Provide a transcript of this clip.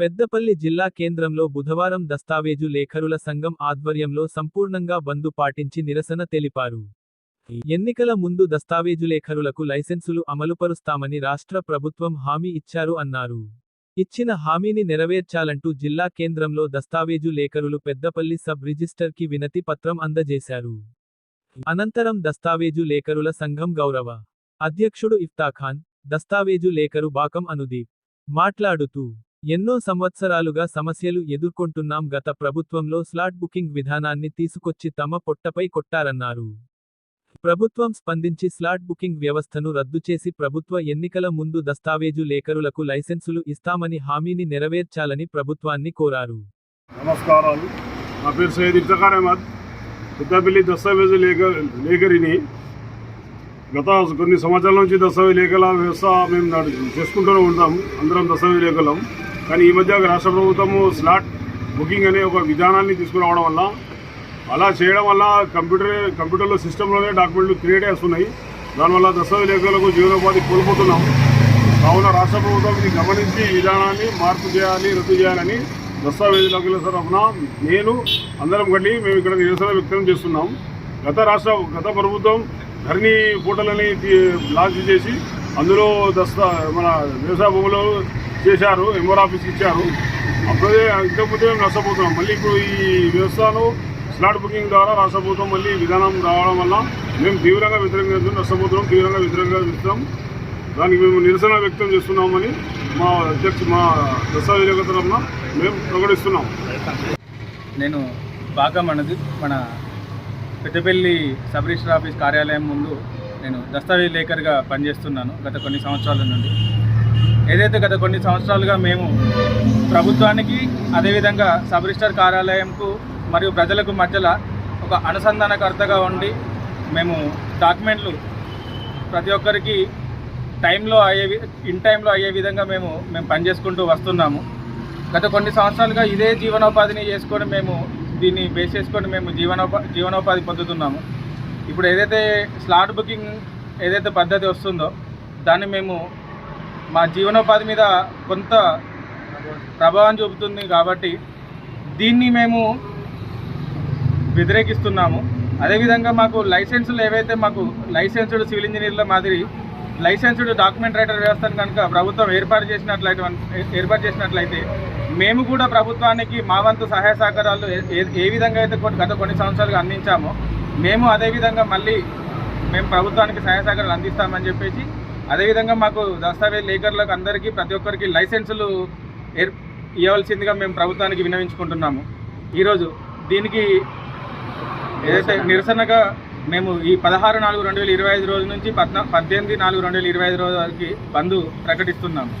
పెద్దపల్లి జిల్లా కేంద్రంలో బుధవారం దస్తావేజు లేఖరుల సంఘం ఆధ్వర్యంలో సంపూర్ణంగా బంద్ పాటించి నిరసన తెలిపారు. ఎన్నికల ముందు దస్తావేజు లేఖరులకు లైసెన్సులు అమలుపరుస్తామని రాష్ట్ర ప్రభుత్వం హామీ ఇచ్చారు అన్నారు. ఇచ్చిన హామీని నెరవేర్చాలంటూ జిల్లా కేంద్రంలో దస్తావేజు లేఖరులు పెద్దపల్లి సబ్ రిజిస్టర్కి వినతి పత్రం అందజేశారు. అనంతరం దస్తావేజు లేఖరుల సంఘం గౌరవ అధ్యక్షుడు ఇఫ్తాఖాన్ దస్తావేజు లేఖరు బాకం అనుదీప్ మాట్లాడుతూ ఎన్నో సంవత్సరాలుగా సమస్యలు ఎదుర్కొంటున్నాం గత ప్రభుత్వంలో స్లాట్ బుకింగ్ విధానాన్ని తీసుకొచ్చి తమ పొట్టపై కొట్టారన్నారు. ప్రభుత్వం స్పందించి స్లాట్ బుకింగ్ వ్యవస్థను రద్దు చేసి ప్రభుత్వ ఎన్నికల ముందు దస్తావేజు లేఖరులకు లైసెన్సులు ఇస్తామని హామీని నెరవేర్చాలని ప్రభుత్వాన్ని కోరారు. నమస్కారాలు. నా పేరు సయ్యద్ అహ్మద్. పెద్దపల్లి దస్తావేజు లేఖ లేఖరిని గత కొన్ని సంవత్సరాల నుంచి దస్తావేజు లేఖల వ్యవస్థ మేము చేసుకుంటూనే ఉంటాం. అందరం దస్తావేజు లేఖలం. కానీ ఈ మధ్య రాష్ట్ర ప్రభుత్వము స్లాట్ బుకింగ్ అనే ఒక విధానాన్ని తీసుకురావడం వల్ల అలా చేయడం వల్ల కంప్యూటర్ కంప్యూటర్లో సిస్టంలోనే డాక్యుమెంట్లు క్రియేట్ చేస్తున్నాయి. దానివల్ల దస్తావేజు లేఖలకు జీవనోపాధి కోల్పోతున్నాం. కావున రాష్ట్ర ప్రభుత్వం ఇది గమనించి విధానాన్ని మార్పు చేయాలి రద్దు చేయాలని దస్తావేజుల తరఫున నేను అందరం కలిసి మేము ఇక్కడ నిరసన వ్యక్తం చేస్తున్నాం. గత రాష్ట్ర గత ప్రభుత్వం ధరణి పోర్టల్ని లాంచ్ చేసి అందులో దస్తా మన వ్యవసాయ భూములు చేశారు ఎంఆర్ ఆఫీస్కి ఇచ్చారు. అప్పుడే ఇంతకుముందే మేము నష్టపోతున్నాం. మళ్ళీ ఇప్పుడు ఈ వ్యవస్థను స్లాట్ బుకింగ్ ద్వారా రాష్ట్ర ప్రభుత్వం మళ్ళీ విధానం రావడం వల్ల మేము తీవ్రంగా వ్యతిరేకంగా నష్టపోతున్నాం తీవ్రంగా వ్యతిరేకంగా చూస్తున్నాం. దానికి మేము నిరసన వ్యక్తం చేస్తున్నామని మా అధ్యక్ష మా దస్తావేజుల తరఫున మేము ప్రకటిస్తున్నాం. నేను బాగా మనది మన పెద్దపల్లి సబ్ రిజిస్టర్ ఆఫీస్ కార్యాలయం ముందు నేను దస్తావేజ్ లేఖర్గా పనిచేస్తున్నాను గత కొన్ని సంవత్సరాల నుండి. ఏదైతే గత కొన్ని సంవత్సరాలుగా మేము ప్రభుత్వానికి అదేవిధంగా సబ్ రిజిస్టర్ కార్యాలయంకు మరియు ప్రజలకు మధ్యలో ఒక అనుసంధానకర్తగా ఉండి మేము డాక్యుమెంట్లు ప్రతి ఒక్కరికి టైంలో అయ్యే ఇన్ టైంలో అయ్యే విధంగా మేము మేము పనిచేసుకుంటూ వస్తున్నాము. గత కొన్ని సంవత్సరాలుగా ఇదే జీవనోపాధిని చేసుకొని మేము దీన్ని బేస్ చేసుకొని మేము జీవనోపా జీవనోపాధి పొందుతున్నాము. ఇప్పుడు ఏదైతే స్లాట్ బుకింగ్ ఏదైతే పద్ధతి వస్తుందో దాన్ని మేము మా జీవనోపాధి మీద కొంత ప్రభావం చూపుతుంది కాబట్టి దీన్ని మేము వ్యతిరేకిస్తున్నాము. అదేవిధంగా మాకు లైసెన్సులు ఏవైతే మాకు లైసెన్స్డ్ సివిల్ ఇంజనీర్ల మాదిరి లైసెన్స్డ్ డాక్యుమెంట్ రైటర్ వ్యవస్థను కనుక ప్రభుత్వం ఏర్పాటు చేసినట్లయితే ఏర్పాటు చేసినట్లయితే మేము కూడా ప్రభుత్వానికి మా వంతు సహాయ సహకారాలు ఏ- ఏ- విధంగా అయితే కొన్ని- గత కొన్ని సంవత్సరాలుగా అందించామో మేము అదేవిధంగా మళ్ళీ మేము ప్రభుత్వానికి సహాయ సహకారాలు అందిస్తామని చెప్పేసి అదేవిధంగా మాకు దస్తావేజ్ లేఖర్లకు అందరికీ ప్రతి ఒక్కరికి లైసెన్సులు ఏర్ ఇవ్వాల్సిందిగా మేము ప్రభుత్వానికి వినవించుకుంటున్నాము ఈరోజు దీనికి ఏదైతే నిరసనగా మేము ఈ పదహారు నాలుగు రెండు వేల ఇరవై ఐదు రోజు నుంచి పద్నా పద్దెనిమిది నాలుగు రెండు వేల ఇరవై ఐదు రోజు వరకు బంద్ ప్రకటిస్తున్నాము.